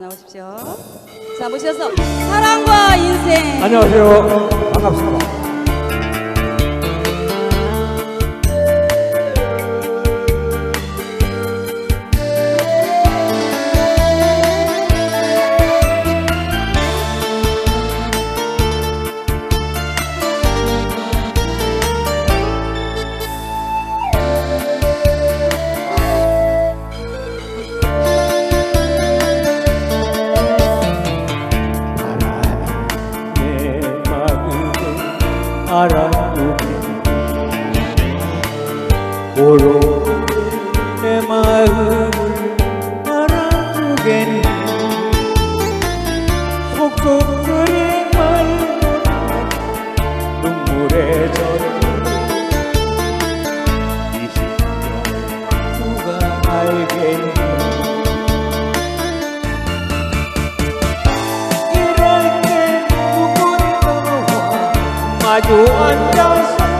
나오십시오. 자, 모셔서 사랑과 인생. 안녕하세요. 반갑습니다. 알아주기 오로 마주 앉아서 이런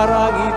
மாறாகி